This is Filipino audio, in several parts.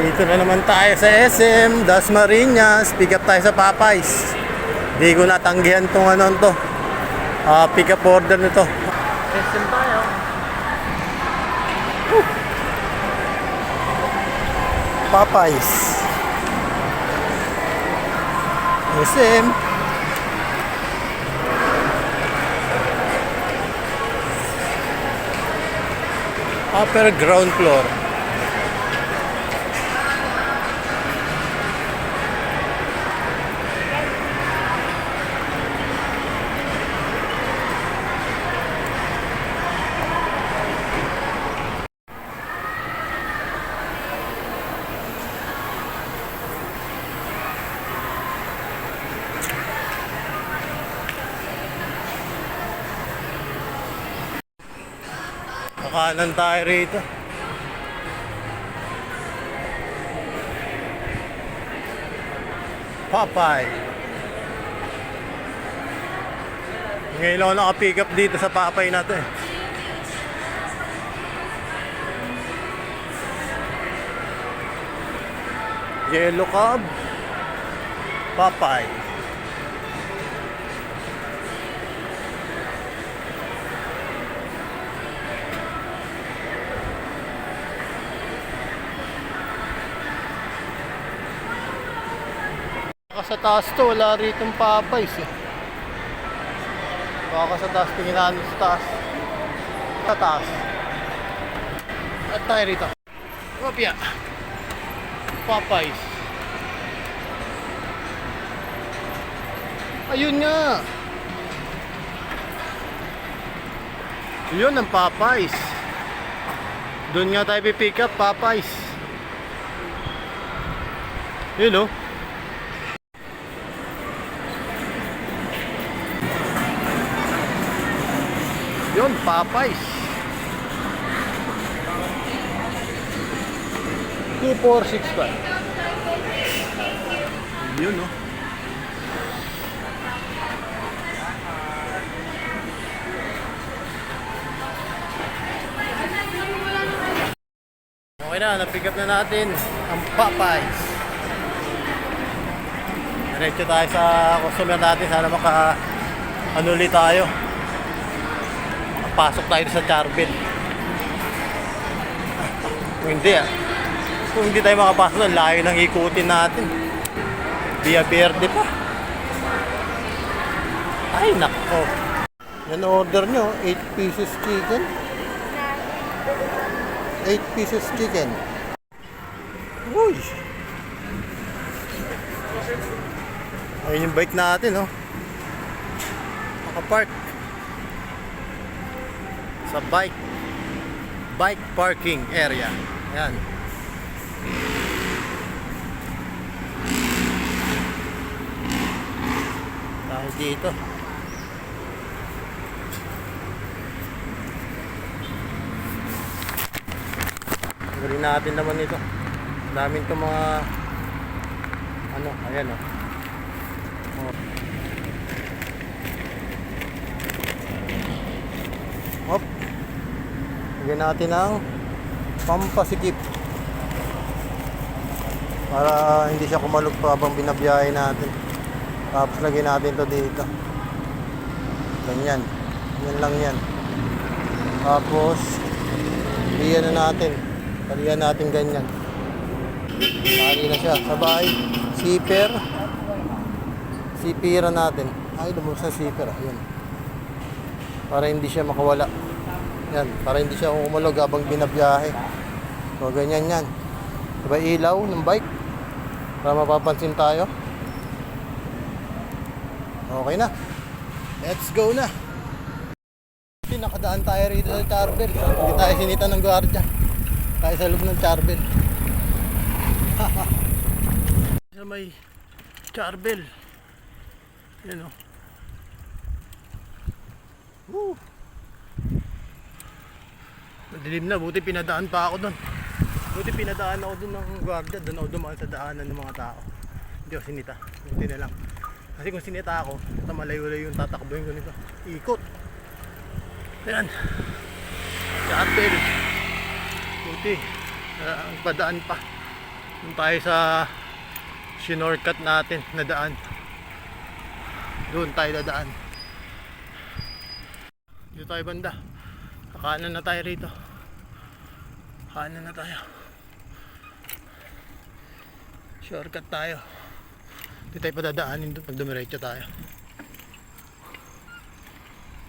Dito na naman tayo sa SM, Das Marinas. Pick up tayo sa Popeyes. Di ko natanggihan tong ano to. Ah, pick up order nito. SM tayo. Woo! Popeyes. SM. Upper ground floor. Kakanan tayo rito. Popeye. Ngayon lang ako naka-pick up dito sa Popeye na to eh. Yellow Cub. Popeye. Baka sa taas to, wala rito Popeyes eh. Baka sa taas, tingin natin sa taas. Sa taas. At tayo rito. Opya. Popeyes. Ayun nga. Yun ang Popeyes. Doon nga tayo pipick up, Popeyes. Yun oh. Yun, Popeyes. 2465. Yun, no? Okay na, na-pick up na natin ang Popeyes. Diretso tayo sa customer natin. Sana maka ano ulit tayo. Pasok tayo sa Charbel. Kung hindi ah. Kung hindi tayo makapasok layo nang ikutin natin. Via Verde pa. Ay, nako. Yan order nyo, 8 pieces chicken. 8 pieces chicken. Uy! Ayun yung bike natin, oh. Nakapark sa bike bike parking area. Ayan. Dahil dito. Gawin natin naman ito. Daming to mga ano, ayan oh. oh. Lagyan natin ng pampasikip. Para hindi siya kumalog pa habang binabiyahe natin. Tapos lagyan natin to dito. Ganyan. Yan lang yan. Tapos, iyan na natin. Talihan natin ganyan. Tali na siya. Sabay. Zipper. Zipperan natin. Ay, lumabas sa zipper. Ayan para hindi siya makawala. Yan, para hindi siya umalog habang binabiyahe. So, ganyan yan. Diba ilaw ng bike? Para mapapansin tayo. Okay na. Let's go na. Nakadaan tayo rito sa Charbel. Hindi tayo sinita ng gwardiya. Tayo sa loob ng Charbel. sa may Charbel. Yan o. Woo! Madilim na, buti pinadaan pa ako doon. Buti pinadaan ako doon ng gwardiya, doon ako dumaan sa daanan ng mga tao. Hindi ako sinita, buti na lang. Kasi kung sinita ako, tamalayo-layo yung tatakbuhin ko nito. Ikot. Ayan. Charbel. Buti. Uh, padaan pa. Doon tayo sa sinortcut natin na daan. Doon tayo dadaan. Dito tayo banda. Kakanan na tayo rito. Kanan na tayo. Shortcut tayo. Dito tayo padadaanin doon pag dumiretso tayo.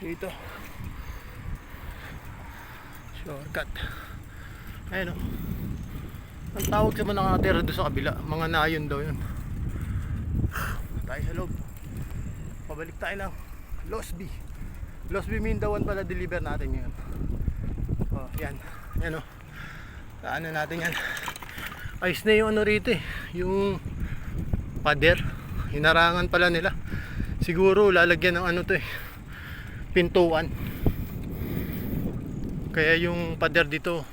Dito. Shortcut. Ayun o. Ang tawag sa mga nakatira doon sa kabila. Mga nayon daw yun. Tayo sa loob. Pabalik tayo lang. Losby. Losby Mindawan pala deliver natin ngayon. Oh, yan. Yan o. Ano natin yan. Ayos na yung ano rito eh. Yung pader. Hinarangan pala nila. Siguro lalagyan ng ano to eh. Pintuan. Kaya yung pader dito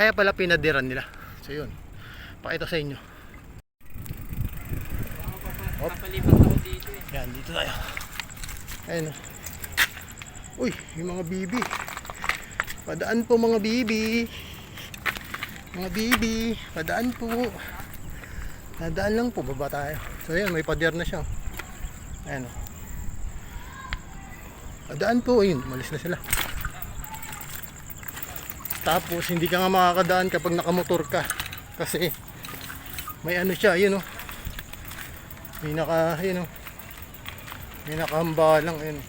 kaya pala pinadiran nila. So yun. Pakita sa inyo. Hop. Papalipat ako dito eh. Yan, dito tayo. Ayun. oh. Uy, yung mga bibi. Padaan po mga bibi. Mga bibi, padaan po. Nadaan lang po, baba tayo. So yan, may pader na siya. Ayan o. Padaan po, ayun, malis na sila. Tapos, hindi ka nga makakadaan kapag nakamotor ka. Kasi, may ano siya, yun o. May naka, yun o. May nakahamba lang, yun.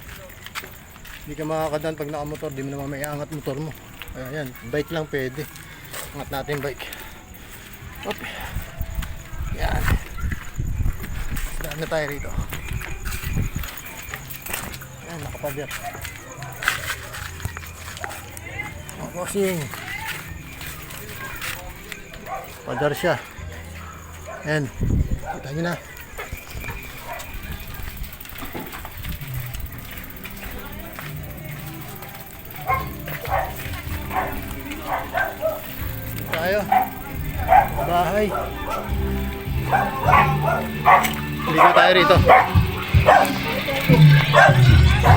Hindi ka makakadaan pag nakamotor, di mo naman may angat motor mo. Kaya yan, bike lang pwede. Angat natin bike. Op. Yan. Daan na tayo rito. Yan, nakapader. Oh, bossing. Padar siya. Yan. Kita nyo na. Tayo. Bahay. Dito tayo rito.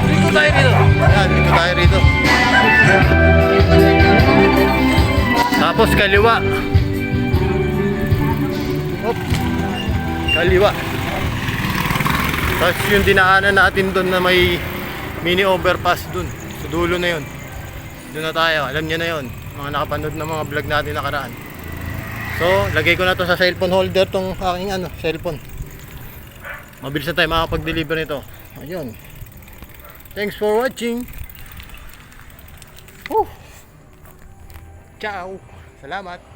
Dito tayo rito. Yan dito tayo rito. Tapos kaliwa. Hop. kaliwa. Tapos yung dinaanan natin doon na may mini overpass doon sa dulo na yun. Doon na tayo. Alam niyo na yun mga nakapanood ng mga vlog natin nakaraan. So lagay ko na to sa cellphone holder tong aking ano cellphone. Mabilis na tayo makapag-deliver nito. Ayun. Thanks for watching. Whew. ciao! Salamat